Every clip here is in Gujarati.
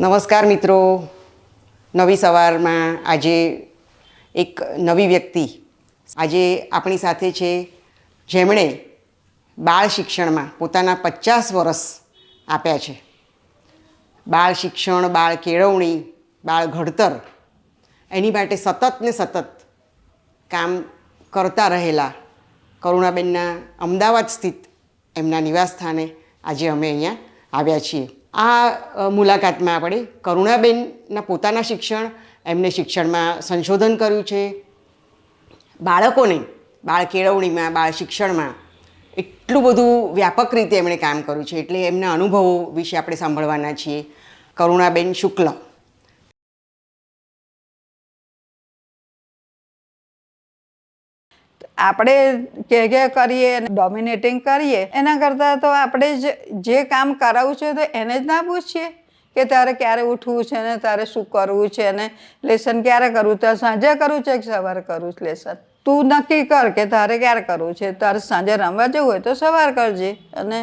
નમસ્કાર મિત્રો. નવી સવારમાં આજે એક નવી વ્યક્તિ આજે આપણી સાથે છે. જેમણે બાળ શિક્ષણમાં પોતાના પચાસ વર્ષ આપ્યા છે. બાળ શિક્ષણ, બાળ કેળવણી, બાળ ઘડતર એની માટે સતત ને સતત કામ કરતા રહેલા કરુણાબેનના અમદાવાદ સ્થિત એમના નિવાસસ્થાને આજે અમે અહીંયા આવ્યા છીએ. આ મુલાકાતમાં આપણે કરુણાબેનના પોતાના શિક્ષણ, એમને શિક્ષણમાં સંશોધન કર્યું છે. બાળકોને, બાળ કેળવણીમાં, બાળ શિક્ષણમાં એટલું બધું વ્યાપક રીતે એમણે કામ કર્યું છે. એટલે એમના અનુભવો વિશે આપણે સાંભળવાના છીએ. કરુણાબેન શુક્લ. આપણે કે કે કરીએ ડોમિનેટિંગ કરીએ, એના કરતાં તો આપણે જ જે કામ કરાવવું છે તો એને જ ના પૂછીએ કે તારે ક્યારે ઉઠવું છે ને તારે શું કરવું છે અને લેસન ક્યારે કરવું તારે સાંજે કરવું છે કે સવારે કરવું છે લેસન? તું નક્કી કર કે તારે ક્યારે કરવું છે? તારે સાંજે રમવા જવું હોય તો સવાર કરજે અને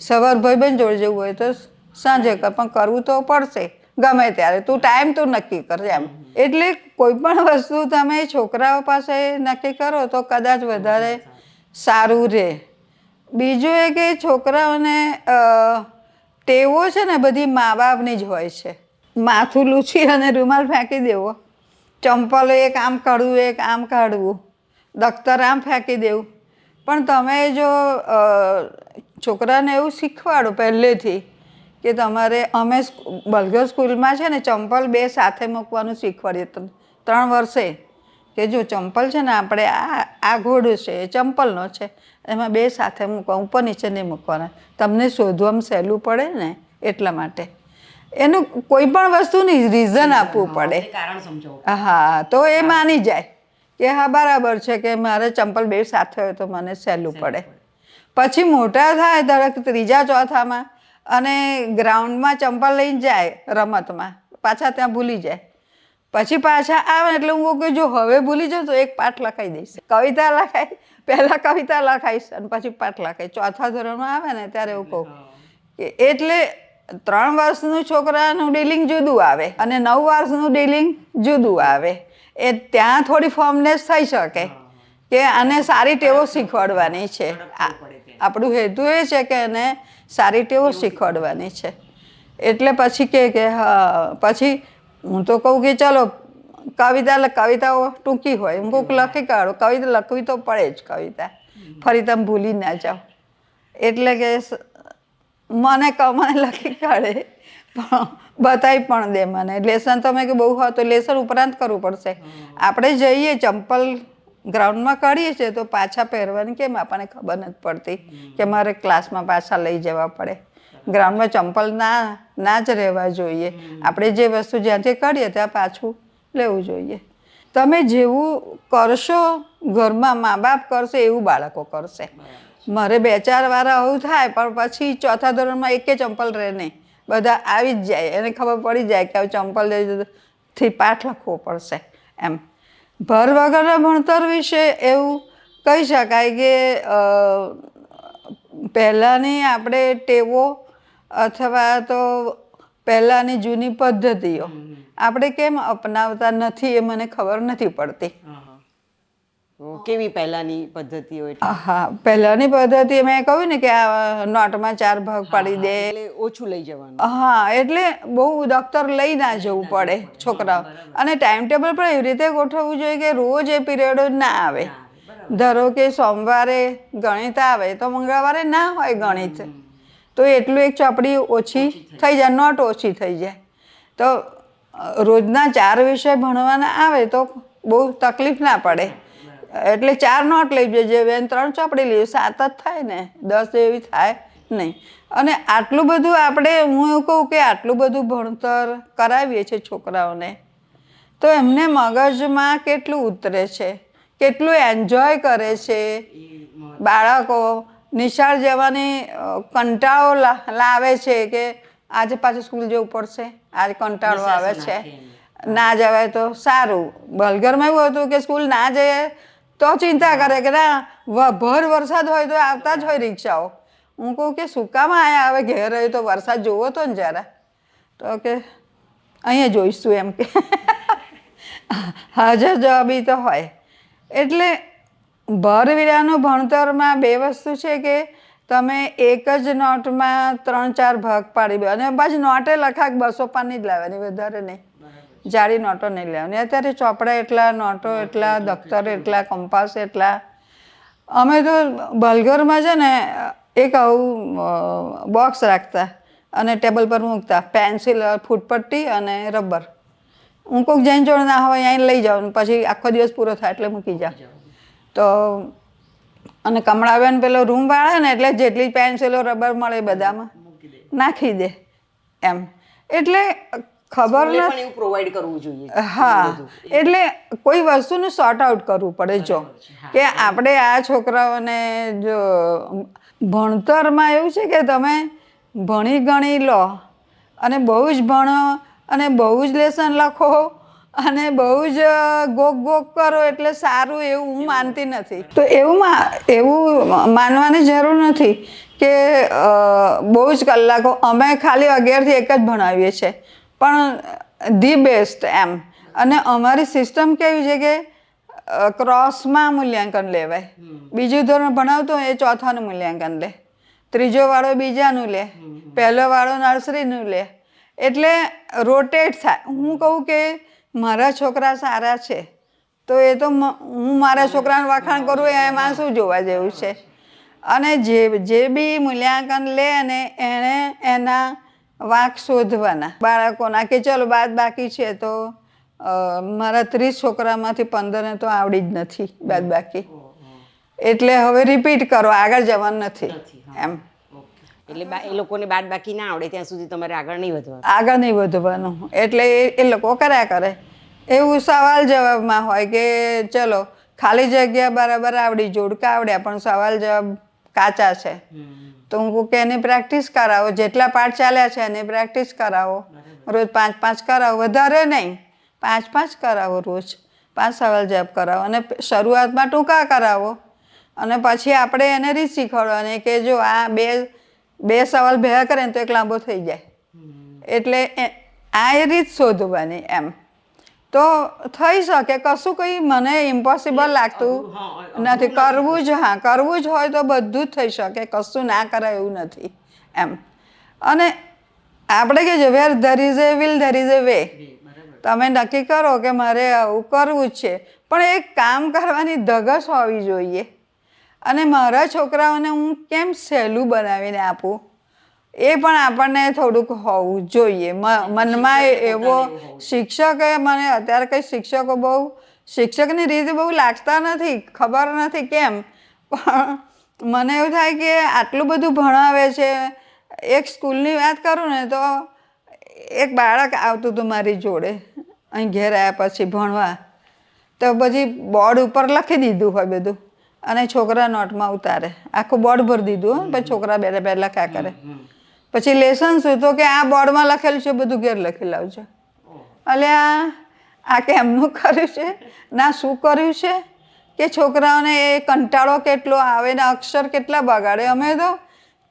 સવાર ભાઈબંધ જોડે જવું હોય તો સાંજે પણ કરવું તો પડશે. ગમે ત્યારે. તું ટાઈમ તું નક્કી કરજે એમ. એટલે કોઈ પણ વસ્તુ તમે છોકરાઓ પાસે નક્કી કરો તો કદાચ વધારે સારું. રહે. બીજું એ કે છોકરાઓને ટેવો છે ને બધી મા બાપની જ હોય છે. માથું લૂછી અને રૂમાલ ફેંકી દેવો. ચંપલ એક આમ કાઢવું એક આમ કાઢવું દખ્તર આમ ફેંકી દેવું. પણ તમે જો છોકરાને એવું શીખવાડો પહેલેથી કે તમારે અમે બલગર સ્કૂલમાં છે ને ચંપલ બે સાથે મૂકવાનું શીખવાડીએ ત્ર- ત્રણ વર્ષે. કે જો ચંપલ છે ને આપણે આ આ ઘોડો છે એ ચંપલનો છે એમાં બે સાથે મૂકવા ઉપર નીચે નહીં મૂકવાના. તમને શોધવામાં સહેલું પડે ને એટલા માટે. એનું કોઈ પણ વસ્તુની રીઝન આપવું પડે. કારણ સમજો. હા તો એ માની જાય. કે હા બરાબર છે કે મારે ચંપલ બે સાથે હોય તો મને સહેલું પડે. પછી મોટા થાય દરેક ત્રીજા ચોથામાં અને ગ્રાઉન્ડમાં ચંપલ લઈને જાય રમતમાં પાછા ત્યાં ભૂલી જાય. પછી પાછા આવે એટલે હું કહું કે જો હવે ભૂલી જાઉં તો એક પાઠ લખાઈ દઈશ. કવિતા લખાય પહેલાં કવિતા લખાઈશ અને પછી પાઠ લખાય. ચોથા ધોરણમાં આવે ને ત્યારે એવું કહું કે એટલે ત્રણ વર્ષનું છોકરાનું ડીલિંગ જુદું આવે અને નવ વર્ષનું ડીલિંગ જુદું આવે. એ ત્યાં થોડી ફોર્મનેસ થઈ શકે કે આને સારી ટેવો શીખવાડવાની છે. આપણું હેતુ એ છે કે એને સારી ટેવો શીખવાડવાની છે. એટલે પછી કે કે હા પછી હું તો કહું કે ચાલો કવિતા કવિતાઓ ટૂંકી હોય હું કોઈક લખી કાઢો. કવિતા લખવી તો પડે જ કવિતા. ફરી તમે ભૂલી ના જાઓ. એટલે કે મને મને લખી કાઢે. પણ બતાવી પણ દે મને. લેસન તમે કે બહુ હોય તો લેસન ઉપરાંત કરવું પડશે. આપણે જઈએ ચંપલ ગ્રાઉન્ડમાં કરીએ છીએ તો પાછા પહેરવાની કેમ આપણને ખબર નથી પડતી કે મારે ક્લાસમાં પાછા લઈ જવા પડે. ગ્રાઉન્ડમાં ચંપલ ના ના જ રહેવા જોઈએ. આપણે જે વસ્તુ જ્યાંથી કરીએ ત્યાં પાછું લેવું જોઈએ. તમે જેવું કરશો, ઘરમાં મા બાપ કરશે, એવું બાળકો કરશે. મારે બે ચાર વાર આવું થાય, પણ પછી ચોથા ધોરણમાં એકે ચંપલ રહે નહીં. બધા આવી જ જાય. એને ખબર પડી જાય કે ચંપલથી પાઠ લખવો પડશે એમ. ભર વગરના ભણતર વિશે એવું કહી શકાય કે પહેલાંની આપણે ટેવો અથવા તો પહેલાંની જૂની પદ્ધતિઓ આપણે કેમ અપનાવતા નથી એ મને ખબર નથી પડતી. કેવી પહેલાંની પદ્ધતિઓ હોય હા પહેલાંની પદ્ધતિ મેં કહ્યું ને કે આ નોટમાં ચાર ભાગ પાડી દે. એટલે ઓછું લઈ જવાનું. હા એટલે બહુ દફતર લઈ ના જવું પડે છોકરાઓ. અને ટાઈમ ટેબલ પણ એવી રીતે ગોઠવવું જોઈએ કે રોજ એ પીરિયડો ના આવે. ધારો કે સોમવારે ગણિત આવે તો મંગળવારે ના હોય ગણિત. તો એટલું એક ચોપડી ઓછી થઈ જાય નોટ ઓછી થઈ જાય. તો રોજના ચાર વિષય ભણવાના આવે તો બહુ તકલીફ ના પડે. એટલે ચાર નોટ લઈ જજે. બેન ત્રણ ચોપડી લઈએ સાત જ થાય ને. દસ એવી થાય નહીં. અને આટલું બધું આપણે હું એવું કહું કે આટલું બધું ભણતર કરાવીએ છીએ છોકરાઓને તો એમને મગજમાં કેટલું ઉતરે છે? કેટલું એન્જોય કરે છે? બાળકો નિશાળ જવાની કંટાળો લાવે છે કે આજે પાછું સ્કૂલ જવું પડશે? આજે કંટાળો આવે છે. ના જવાય તો સારું. બલગરમાં એવું હતું કે સ્કૂલ ના જઈએ તો ચિંતા કરે કે ના ભર વરસાદ હોય તો આવતા જ હોય રિક્ષાઓ. હું કહું કે શું કામ આયા હવે ઘેર રહ્યું તો વરસાદ જોવો તો ને જરા. તો કે અહીંયા જોઈશું એમ કે. હાજર જવાબી તો હોય. એટલે ભરવીરાનું ભણતરમાં બે વસ્તુ છે કે તમે એક જ નોટમાં ત્રણ ચાર ભાગ પાડી અને પાછી નોટે લખાક બસો પાની જ લાવવાની, વધારે નહીં. જાડી નોટો નહીં લેવાની. અત્યારે ચોપડા એટલા નોટો એટલા દફતર એટલા કંપાસ એટલા. અમે તો બલગરમાં છે ને એક આવું બોક્સ રાખતા અને ટેબલ પર મૂકતા. પેન્સિલ ફૂટપટ્ટી અને રબર. હું કોઈક જૈન જોડે ના હોય અહીં લઈ જાઉં પછી આખો દિવસ પૂરો થાય એટલે મૂકી જાઉં. તો અને કમળાબેન પેલો રૂમ વાળે ને એટલે જેટલી પેન્સિલો રબર મળે બધામાં નાખી દે એમ. એટલે ખબર નથી. એવું પ્રોવાઈડ કરવું જોઈએ. હા એટલે કોઈ વસ્તુનું સોર્ટ આઉટ કરવું પડે જો. કે આપણે આ છોકરાઓને જો ભણતરમાં એવું છે કે તમે ભણી ગણી લો અને બહુ જ ભણો અને બહુ જ લેસન લખો અને બહુ જ ગોક ગોક કરો એટલે સારું એવું હું માનતી નથી. તો એવું મા- એવું માનવાની જરૂર નથી કે બહુ જ કલાકો અમે ખાલી અગિયારથી એક જ ભણાવીએ છીએ. પણ ધી બેસ્ટ એમ. અને અમારી સિસ્ટમ કેવી છે કે ક્રોસમાં મૂલ્યાંકન લેવાય. બીજું ધોરણ ભણાવતો હોય એ ચોથાનું મૂલ્યાંકન લે. ત્રીજો વાળો બીજાનું લે. પહેલો વાળો નર્સરીનું લે. એટલે રોટેટ થાય. હું કહું કે મારા છોકરા સારા છે તો એ તો હું મારા છોકરાનું વખાણ કરું એમાં શું જોવા જેવું છે? અને જે જે બી મૂલ્યાંકન લે અને એણે એના વાંક શોધવાના. બાળકોના કે ચલો બાદ બાકી છે તો મારા ત્રીસ છોકરામાંથી પંદરને તો આવડી જ નથી બાદ બાકી. એટલે હવે રિપીટ કરો આગળ જવાનું નથી. એમ. એટલે એ લોકોને બાદ બાકી ના આવડે ત્યાં સુધી તમારે આગળ નહીં વધવા આગળ નહીં વધવાનું. એટલે એ- એ લોકો કર્યા કરે. એવું સવાલ જવાબમાં હોય કે ચલો ખાલી જગ્યા બરાબર આવડી જોડકા આવડ્યા પણ સવાલ જવાબ કાચા છે. તો હું કહું કે એની પ્રેક્ટિસ કરાવો. જેટલા પાઠ ચાલ્યા છે એની પ્રેક્ટિસ કરાવો. રોજ પાંચ પાંચ કરાવો. વધારે નહીં. પાંચ પાંચ કરાવો રોજ. પાંચ સવાલ જવાબ કરાવો. અને શરૂઆતમાં ટૂંકા કરાવો. અને પછી આપણે એને રીત શીખવાડવાની કે જો આ બે બે સવાલ ભેગા કરે ને તો એક લાંબો થઈ જાય. એટલે એ- આ એ રીત શોધવાની એમ. તો થઈ શકે. કશું કંઈ મને ઇમ્પોસિબલ લાગતું નથી. કરવું જ હા કરવું જ હોય તો બધું જ થઈ શકે. કશું ના કરાય એવું નથી. એમ. અને આપણે કે છે where there is a will there is a way તમે નક્કી કરો કે મારે આવું કરવું જ છે. પણ એક કામ કરવાની ધગશ હોવી જોઈએ. અને મારા છોકરાઓને હું કેમ સહેલું બનાવીને આપું? એ પણ આપણને થોડુંક હોવું જોઈએ. મનમાં એવો શિક્ષક મને અત્યારે કંઈ શિક્ષકો બહુ શિક્ષકની રીતે બહુ લાગતા નથી ખબર નથી કેમ પણ મને એવું થાય કે આટલું બધું ભણાવે છે એક સ્કૂલની વાત કરું ને તો એક બાળક આવતું હતું મારી જોડે અહીં ઘેર આવ્યા પછી ભણવા તો પછી બોર્ડ ઉપર લખી દીધું હોય બધું અને છોકરા નોટમાં ઉતારે આખું બોર્ડ ભરી દીધું હો, પછી છોકરા બે પહેલાં કા કરે. પછી લેસન શું તો કે આ બોર્ડમાં લખેલું છે, બધું ઘેર લખી લાવજો. એટલે આ આ કેમનું કર્યું છે? ના, શું કર્યું છે? કે છોકરાઓને એ કંટાળો કેટલો આવે ને અક્ષર કેટલા બગાડે? અમે તો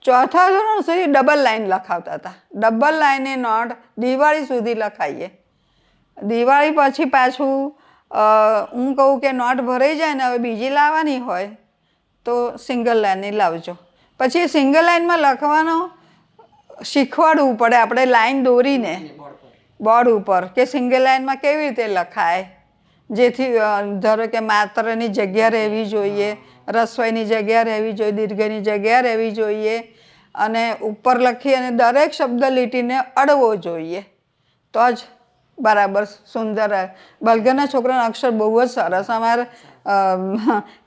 ચોથા ધોરણ સુધી ડબલ લાઈન લખાવતા હતા. ડબલ લાઈને નોટ દિવાળી સુધી લખાઈએ. દિવાળી પછી પાછું હું કહું કે નોટ ભરાઈ જાય ને હવે બીજી લાવવાની હોય તો સિંગલ લાઈનની લાવજો. પછી સિંગલ લાઈનમાં લખવાનો શીખવાડવું પડે આપણે લાઈન દોરીને. બોર્ડ ઉપર કે સિંગલ લાઈનમાં કેવી રીતે લખાય? જેથી ધારો કે માત્રની જગ્યા રહેવી જોઈએ રસોઈની જગ્યા રહેવી જોઈએ દીર્ઘની જગ્યા રહેવી જોઈએ અને ઉપર લખી અને દરેક શબ્દ લીટીને અડવો જોઈએ. તો જ બરાબર સુંદર બલગરના છોકરાનો અક્ષર બહુ જ સરસ અમારા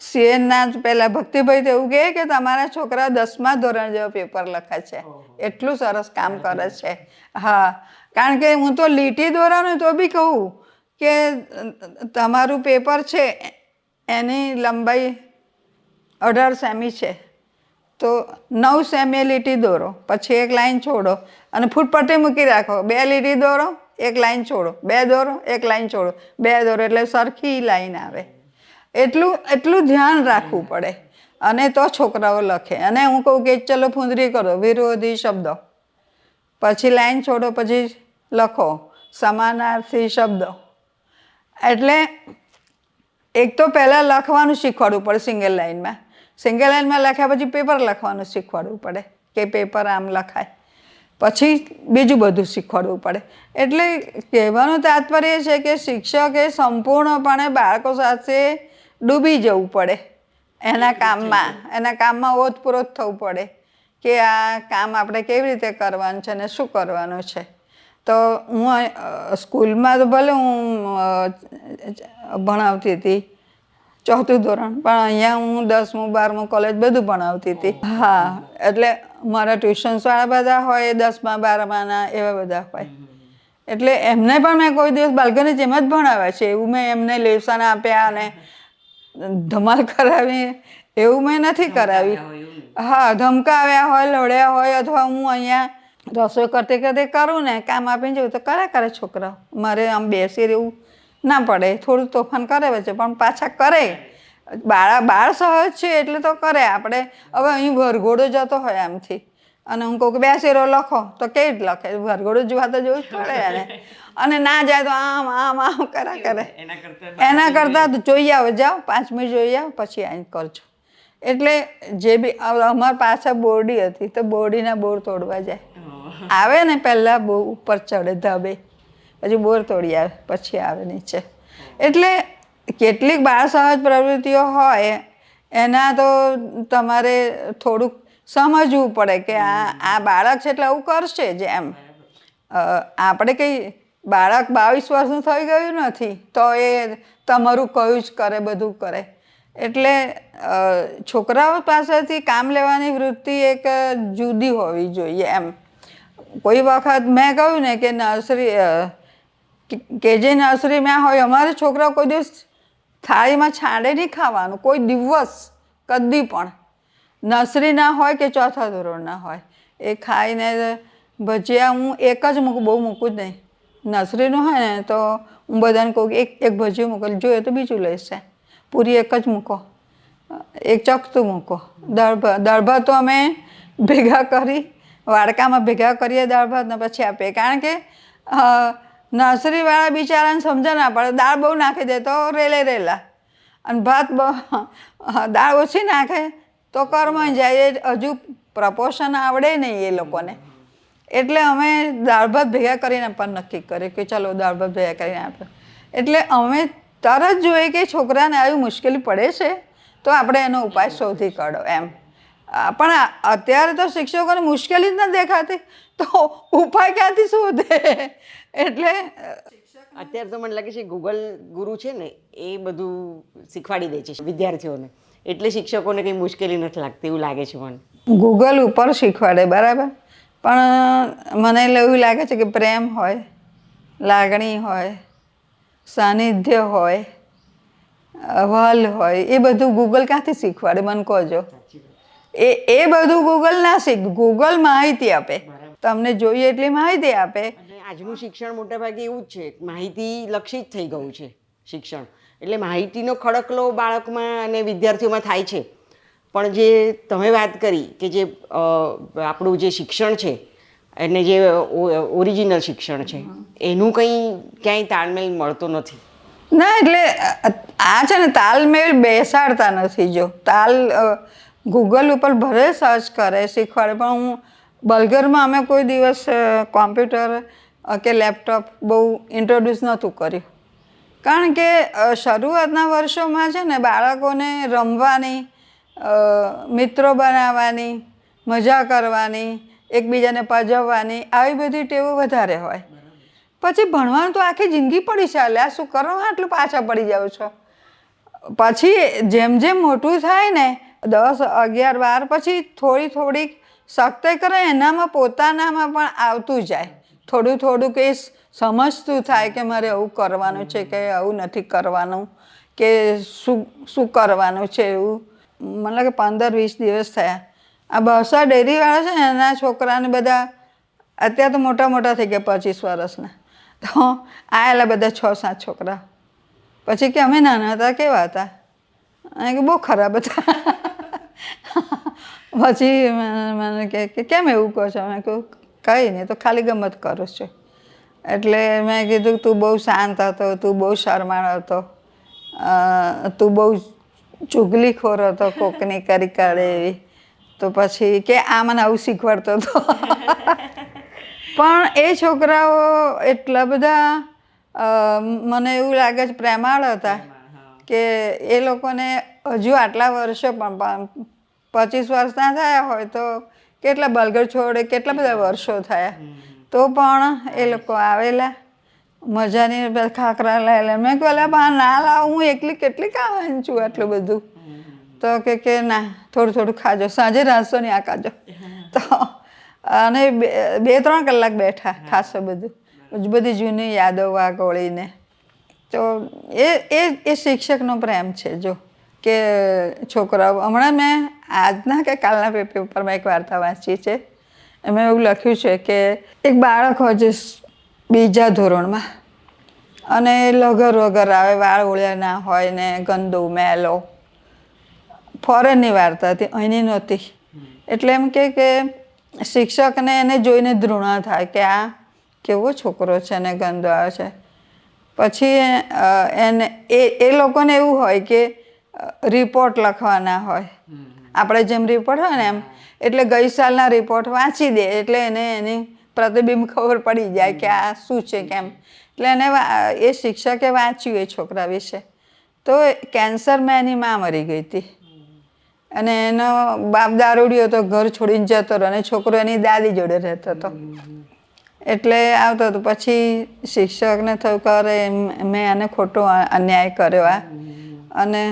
સીએનના પહેલાં ભક્તિભાઈ તો એવું કહે કે તમારા છોકરા દસમા ધોરણ જેવો પેપર લખે છે. એટલું સરસ કામ કરે છે. હા કારણ કે હું તો લીટી દોરાનું તો બી કહું કે તમારું પેપર છે એની લંબાઈ અઢાર સેમી છે. તો નવ સેમી લીટી દોરો પછી એક લાઈન છોડો અને ફૂટપટ્ટી મૂકી રાખો. બે લીટી દોરો એક લાઈન છોડો. બે દોરો એક લાઈન છોડો. બે દોરો એટલે સરખી લાઈન આવે. એટલું એટલું ધ્યાન રાખવું પડે. અને તો છોકરાઓ લખે. અને હું કહું કે ચલો ફૂંદરી કરો, વિરોધી શબ્દો. પછી લાઈન છોડો, પછી લખો. સમાનાર્થી શબ્દો. એટલે એક તો પહેલાં લખવાનું શીખવાડવું પડે સિંગલ લાઇનમાં સિંગલ લાઇનમાં લખ્યા પછી પેપર લખવાનું શીખવાડવું પડે, કે પેપર આમ લખાય. પછી બીજું બધું શીખવાડવું પડે. એટલે કહેવાનું તાત્પર્ય છે કે શિક્ષકે સંપૂર્ણપણે બાળકો સાથે ડૂબી જવું પડે. એના કામમાં એના કામમાં ઓતપ્રોત થવું પડે કે આ કામ આપણે કેવી રીતે કરવાનું છે ને શું કરવાનું છે. તો હું સ્કૂલમાં તો ભલે હું ભણાવતી હતી ચોથું ધોરણ પણ અહીંયા હું દસમું બારમું કોલેજ બધું ભણાવતી હતી. હા એટલે મારા ટ્યુશન્સવાળા બધા હોય દસમા બારમાના એવા બધા હોય. એટલે એમને પણ મેં કોઈ દિવસ બાલ્કની જેમ જ ભણાવ્યા છે. એવું મેં એમને લેસન આપ્યા અને ધમાલ કરાવી એવું મેં નથી કરાવી. હા ધમકાવ્યા હોય લડ્યા હોય અથવા હું અહીંયા રસોઈ કરતી કરતી કરું ને કામ આપીને જવું તો કર્યા કરે છોકરાઓ. મારે આમ બેસી રહેવું ના પડે. થોડું તોફાન કરે વચ્ચે પણ પાછા કરે. બાળા બાળ સહજ છે એટલે તો કરે. આપણે હવે અહીં વરઘોડો જતો હોય આમથી. અને હું કહું કે બેસી શેરો લખો તો કેવી રીતે લખે? વરઘોડો જોવા તો જોવું જ પડે એને અને ના જાય તો આમ આમ આમ કરા કરે. એના કરતાં તો જોઈ આવો જાઓ પાંચ મિનિટ જોઈ આવો પછી અહીં કરજો. એટલે જે બી અમાર પાછળ બોરડી હતી તો બોરડીના બોર તોડવા જાય. આવે ને પહેલાં બહુ ઉપર ચડે ધાબે પછી બોર તોડી આવે પછી આવે નીચે. એટલે કેટલીક બાળ સહજ પ્રવૃત્તિઓ હોય એના તો તમારે થોડુંક સમજવું પડે કે આ આ બાળક છે એટલે આવું કરશે જ એમ. આપણે કંઈ બાળક બાવીસ વર્ષનું થઈ ગયું નથી તો એ તમારું કયું જ કરે બધું કરે. એટલે છોકરાઓ પાસેથી કામ લેવાની વૃત્તિ એક જુદી હોવી જોઈએ એમ. કોઈ વખત મેં કહ્યું ને કે નર્સરી કે- જે નર્સરીમાં હોય અમારે છોકરાઓ કોઈ દિવસ થાળીમાં છાંડે નહીં ખાવાનું કોઈ દિવસ કદી પણ. નર્સરી ના હોય કે ચોથા ધોરણના હોય? એ ખાઈને ભજીયા હું એક જ મૂકું, બહુ મૂકું જ નહીં. નર્સરીનું હોય ને તો હું બધાને કહું એક એક ભજીયું મોકલ જોઈએ તો બીજું લઈશે પૂરી એક જ મૂકો. એક ચકતું મૂકો. દાળ દાળ ભાત તો અમે ભેગા કરી, વાડકામાં ભેગા કરીએ દાળ ભાત ને પછી આપીએ. કારણ કે નર્સરીવાળા બિચારાને સમજ ના પડે. દાળ બહુ નાખી દે તો રેલે રેલા. અને ભાત બ- દાળ ઓછી નાખે. તો કરમાઈ જાય હજુ પ્રપોર્શન આવડે નહીં એ લોકોને. એટલે અમે દાળ ભાત ભેગા કરીને પણ નક્કી કર્યું કે ચાલો દાળ ભાત ભેગા કરીને આપે એટલે અમે તરત જોઈએ કે છોકરાને આવી મુશ્કેલી પડે છે, તો આપણે એનો ઉપાય શોધી કાઢો એમ. પણ અત્યારે તો શિક્ષકોને મુશ્કેલી જ ન દેખાતી, તો ઉપાય ક્યાંથી શોધે? એટલે, અત્યારે તો મને લાગે છે ગૂગલ ગુરુ છે ને, એ બધું શીખવાડી દે છે વિદ્યાર્થીઓને. એટલે શિક્ષકોને કંઈ મુશ્કેલી નથી લાગતી એવું લાગે છે મને. ગૂગલ ઉપર શીખવાડે બરાબર? પણ મને એવું લાગે છે કે પ્રેમ હોય લાગણી હોય સાનિધ્ય હોય વલ હોય એ બધું ગૂગલ ક્યાંથી શીખવાડે મને કહોજો એ એ બધું ગૂગલ ના શીખ ગૂગલ માહિતી આપે. તમને જોઈએ એટલી માહિતી આપે. આજનું શિક્ષણ મોટાભાગે એવું જ છે માહિતી લક્ષિત થઈ ગયું છે શિક્ષણ. એટલે માહિતીનો ખડકલો બાળકમાં અને વિદ્યાર્થીઓમાં થાય છે. પણ જે તમે વાત કરી કે જે આપણું જે શિક્ષણ છે અને જે ઓરિજિનલ શિક્ષણ છે, એનું કંઈ ક્યાંય તાલમેલ મળતો નથી. ના, એટલે આ છે ને તાલમેલ બેસાડતા નથી જો. તાલ ગૂગલ ઉપર ભલે સર્ચ કરે, શીખવાડે, પણ હું બલગરમાં અમે કોઈ દિવસ કોમ્પ્યુટર કે લેપટોપ બહુ ઇન્ટ્રોડ્યુસ નહોતું કર્યું. કારણ કે શરૂઆતના વર્ષોમાં છે ને, બાળકોને રમવાની મિત્રો બનાવવાની, મજા કરવાની, એકબીજાને પજવવાની, આવી બધી ટેવો વધારે હોય. પછી ભણવાનું તો આખી જિંદગી પડી ચાલે આ શું કરો? આટલું પાછા પડી જાઓ છો. પછી જેમ જેમ મોટું થાય ને, દસ, અગિયાર, બાર, પછી થોડી થોડીક સખ્તાઈ કરે, એનામાં પોતાનામાં પણ આવતું જાય. થોડું થોડું કે સમજતું થાય કે મારે આવું કરવાનું છે કે આવું નથી કરવાનું, કે શું શું કરવાનું છે એવું. મતલબ કે પંદર વીસ દિવસ થયા. આ બસા ડેરીવાળા છે ને, એના છોકરાને બધા અત્યારે તો મોટા મોટા થઈ ગયા પચીસ વર્ષના. તો આવેલા બધા છ સાત છોકરા. પછી કે અમે નાના હતા, કેવા હતા? અને કે બહુ ખરાબ હતા. પછી મને કે કેમ એવું કહો છો? મેં કહ્યું કંઈ નહીં તો ખાલી ગમત કરું છું. એટલે મેં કીધું તું બહુ શાંત હતો તું બહુ શરમાળ હતો. તું બહુ ચુગલીખોર હતો કોકની કરી કાઢે એવી. તો પછી કે આ મને આવું શીખવાડતો હતો. પણ એ છોકરાઓ એટલા બધા મને એવું લાગે છે પ્રેમાળ હતા કે એ લોકોને હજુ આટલા વર્ષો પણ પણ પચીસ વર્ષના થયા હોય તો કેટલા બલગર છોડે, કેટલા બધા વર્ષો થયા. તો પણ એ લોકો આવેલા. મજાની ખાખરા લાવેલા મેં કહ્યું "અલા ના લાવ, હું એકલી કેટલી ખાવાની છું આટલું બધું? તો કે કે, ના, થોડું થોડું ખાજો. સાંજે રાસો ને આ ખાજો. તો અને બે ત્રણ કલાક બેઠા ખાસો બધું. બધી જૂની યાદો વાગોળીને. તો એ એ શિક્ષકનો પ્રેમ છે, જો, કે છોકરાઓ. હમણાં મેં આજના કે કાલના પેપરમાં એક વાર્તા વાંચી છે. એમાં એવું લખ્યું છે કે એક બાળક હોય છે બીજા ધોરણમાં અને લગર વગર આવે, વાળ ઓળ્યા ના હોય ને ગંદુ મેલો. ફોરેનની વાર્તા હતી, અહીંની નહોતી. એટલે એમ કે કે શિક્ષકને એને જોઈને ધૃણા થાય કે આ કેવો છોકરો છે ને ગંદો આવે છે. પછી એને એ એ લોકોને એવું હોય કે રિપોર્ટ લખવાના હોય. આપણે જેમ રિપોર્ટ હોય ને એમ. એટલે ગઈ સાલના રિપોર્ટ વાંચી દે, એટલે એને એની પ્રતિબિંબ ખબર પડી જાય કે આ શું છે, કેમ. એટલે એને એ શિક્ષકે વાંચ્યું એ છોકરા વિશે. તો કેન્સરમાં એની માં મરી ગઈ હતી. અને એનો બાપ દારૂડિયો હતો ઘર છોડીને જતો રહ્યો, અને છોકરો એની દાદી જોડે રહેતો હતો. એટલે આવતો હતો. પછી શિક્ષકને થયું કરે મેં આને ખોટો અન્યાય કર્યો આ. અને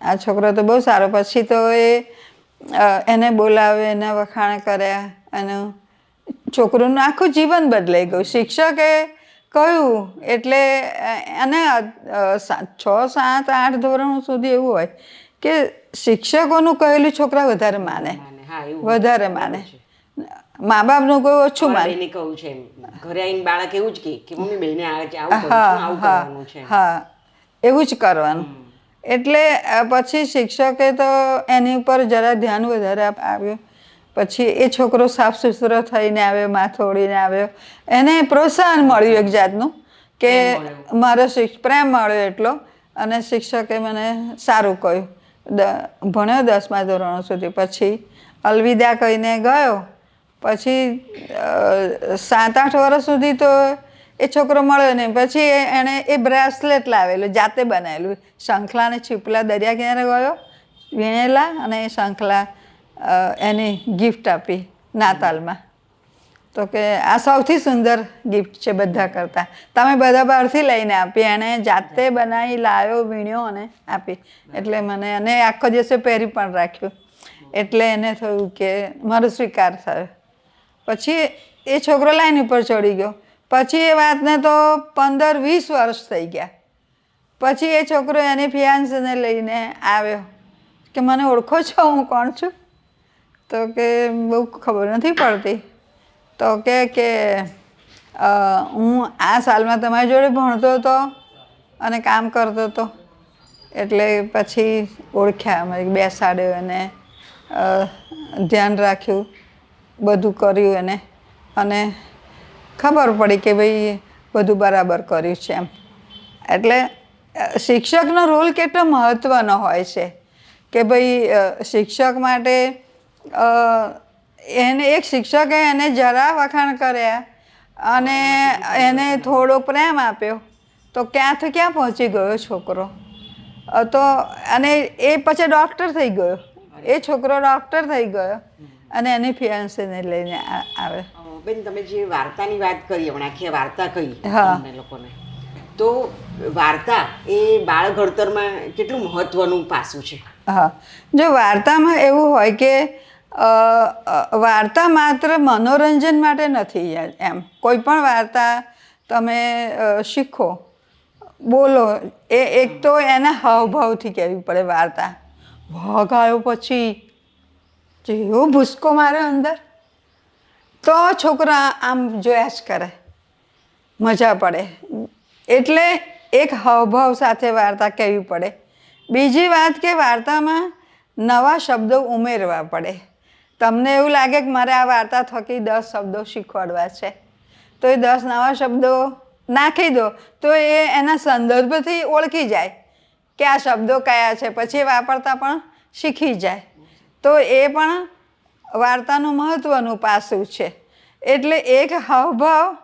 આ છોકરો તો બહુ સારો. પછી તો એ એને બોલાવે એના વખાણ કર્યા અને છોકરુંનું આખું જીવન બદલાઈ ગયું. શિક્ષકે કહ્યું એટલે એને છ સાત આઠ ધોરણ સુધી એવું હોય કે શિક્ષકોનું કહેલું છોકરા વધારે માને. વધારે માને. મા બાપનું કોઈ ઓછું માને. એને કહું છે ઘરે આવીને બાળક એવું જ કે મમ્મી બેને આવે આવું હા હા કરવાનું છે. હા એવું જ કરવાનું. એટલે પછી શિક્ષકે તો એની ઉપર જરા ધ્યાન વધારે આવ્યું પછી એ છોકરો સાફ સુથરો થઈને આવ્યો માથોડીને ઓળીને આવ્યો. એને પ્રોત્સાહન મળ્યું એક જાતનું કે મારો શિક્ષ પ્રેમ મળ્યો એટલો અને શિક્ષકે મને સારું કહ્યું. ભણ્યો દસમા ધોરણ સુધી. પછી અલવિદા કહીને ગયો. પછી સાત આઠ વર્ષ સુધી તો એ છોકરો મળ્યો નહીં. પછી એણે એ બ્રેસલેટ લાવેલું, જાતે બનાવેલું. શંખલા અને છીપલા દરિયા કિનારે ગયો, વીણેલા અને એ શંખલા એને ગિફ્ટ આપી નાતાલમાં. તો કે આ સૌથી સુંદર ગિફ્ટ છે બધા કરતાં. તમે બધા બહારથી લઈને આપી, એણે જાતે બનાવી, લાવ્યો, વીણ્યો અને આપી. એટલે મને અને આખો દિવસે પહેરી પણ રાખ્યું. એટલે એને થયું કે મારો સ્વીકાર થયો. પછી એ છોકરો લાઈન ઉપર ચડી ગયો. પછી એ વાતને તો પંદર વીસ વર્ષ થઈ ગયા. પછી એ છોકરો એની ફિયાન્સને લઈને આવ્યો કે મને ઓળખો છો હું કોણ છું? તો કે બહુ ખબર નથી પડતી. તો કે કે હું આ સાલમાં તમારી જોડે ભણતો હતો અને કામ કરતો હતો. એટલે પછી ઓળખ્યા અમે બેસાડ્યો એને ધ્યાન રાખ્યું, બધું કર્યું એને. અને ખબર પડી કે ભાઈ બધું બરાબર કર્યું છે એમ. એટલે શિક્ષકનો રોલ કેટલો મહત્ત્વનો હોય છે કે ભાઈ શિક્ષક માટે એને એક શિક્ષકે એને જરા વખાણ કર્યા અને એને થોડો પ્રેમ આપ્યો, તો ક્યાંથી ક્યાં પહોંચી ગયો છોકરો? તો, અને એ પછી ડૉક્ટર થઈ ગયો. એ છોકરો ડૉક્ટર થઈ ગયો અને એની ફિયાન્સીને લઈને આવે. બેન તમે જે વાર્તાની વાત કરી હમણાં આખી વાર્તા કહી હા. અમને લોકોને. તો વાર્તા એ બાળ ઘડતરમાં કેટલું મહત્વનું પાસું છે? હા. જો વાર્તામાં એવું હોય કે વાર્તા માત્ર મનોરંજન માટે નથી એમ. કોઈ પણ વાર્તા તમે શીખો બોલો એ એક તો એના હાવભાવથી કહેવી પડે વાર્તા. વાઘ આવ્યો પછી જેવો ભૂસકો મારે અંદર. તો છોકરા આમ જોયા જ કરે. મજા પડે. એટલે એક હાવભાવ સાથે વાર્તા કહેવી પડે. બીજી વાત કે વાર્તામાં નવા શબ્દો ઉમેરવા પડે. તમને એવું લાગે કે મારે આ વાર્તા થકી દસ શબ્દો શીખવાડવા છે. તો એ દસ નવા શબ્દો નાખી દો, તો એ એના સંદર્ભથી ઓળખી જાય કે આ શબ્દો કયા છે. પછી વાપરતા પણ શીખી જાય. તો એ પણ વાર્તાનું મહત્ત્વનું પાસું છે. એટલે એક હાવભાવ,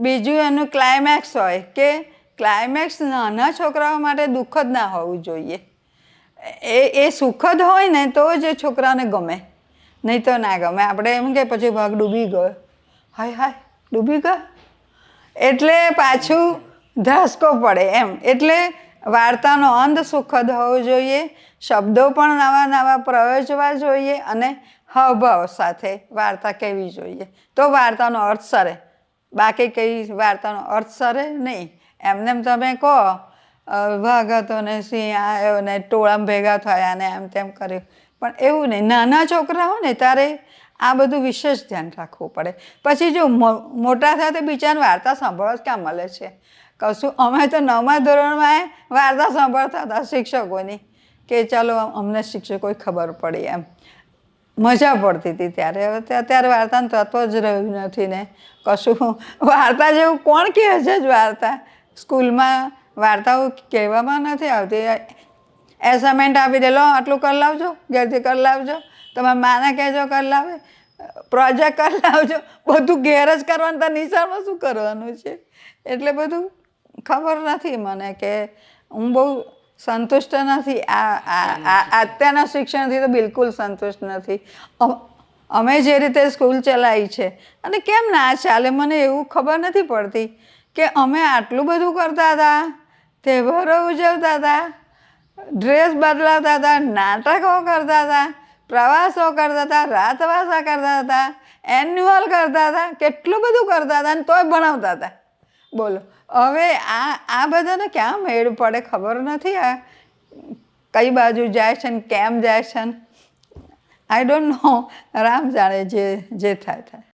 બીજું એનું ક્લાઇમેક્સ હોય કે ક્લાઇમેક્સ નાના છોકરાઓ માટે દુઃખદ ના હોવું જોઈએ. એ એ સુખદ હોય ને તો જ છોકરાને ગમે. નહીં તો ના ગમે. આપણે એમ કે પછી ભાગ ડૂબી ગયો. હાય હાય, ડૂબી ગયો. એટલે પાછું ધ્રાસકો પડે એમ. એટલે વાર્તાનો અંત સુખદ હોવો જોઈએ. શબ્દો પણ નવા નવા પ્રયોજવા જોઈએ અને હાવભાવ સાથે વાર્તા કહેવી જોઈએ. તો વાર્તાનો અર્થ સરે. બાકી કઈ વાર્તાનો અર્થ સરે નહીં. એમને તમે કહો અ, ને સિંહ આવ્યો ને ટોળામ ભેગા થયા ને એમ તેમ કર્યું. પણ એવું નહીં. નાના છોકરા હોય ને ત્યારે આ બધું વિશેષ ધ્યાન રાખવું પડે. પછી જો મોટા થયા તો બિચારાને વાર્તા સાંભળવા જ ક્યાં મળે છે? કશું અમે તો નવમા ધોરણમાં વાર્તા સાંભળતા હતા શિક્ષકોની. કે ચાલો અમને શિક્ષકોએ ખબર પડી એમ. મજા પડતી હતી ત્યારે. હવે અત્યારે વાર્તાનું તત્વ જ રહ્યું નથી ને. કશું વાર્તા જેવું કોણ કહે છે જ વાર્તા? સ્કૂલમાં વાર્તાઓ કહેવામાં નથી આવતી. એસાઇનમેન્ટ આપી દે, લો, આટલું કરી લાવજો, ઘેરથી કરી લાવજો. તમે માને કહેજો કરી લાવે. પ્રોજેક્ટ કરી લાવજો. બધું ઘેર જ કરવાનું તો નિશાળમાં શું કરવાનું છે? એટલે બધું ખબર નથી મને કે હું બહુ સંતુષ્ટ નથી. આ અત્યારના શિક્ષણથી તો બિલકુલ સંતુષ્ટ નથી. અમે જે રીતે સ્કૂલ ચલાવી છે અને કેમ ના ચાલે મને એવું ખબર નથી પડતી કે અમે આટલું બધું કરતા હતા તહેવારો ઉજવતા હતા ડ્રેસ બદલાતા હતા નાટકો કરતા હતા પ્રવાસો કરતા હતા રાતવાસા કરતા હતા એન્યુઅલ કરતા હતા કેટલું બધું કરતા હતા અને તોય ભણાવતા હતા. બોલો. હવે આ આ બધાને ક્યાં મેળ પડે ખબર નથી? આ કઈ બાજુ જાય છે ને કેમ જાય છે ને? આઈ ડોન્ટ નો રામ જાણે જે જે થાય થાય.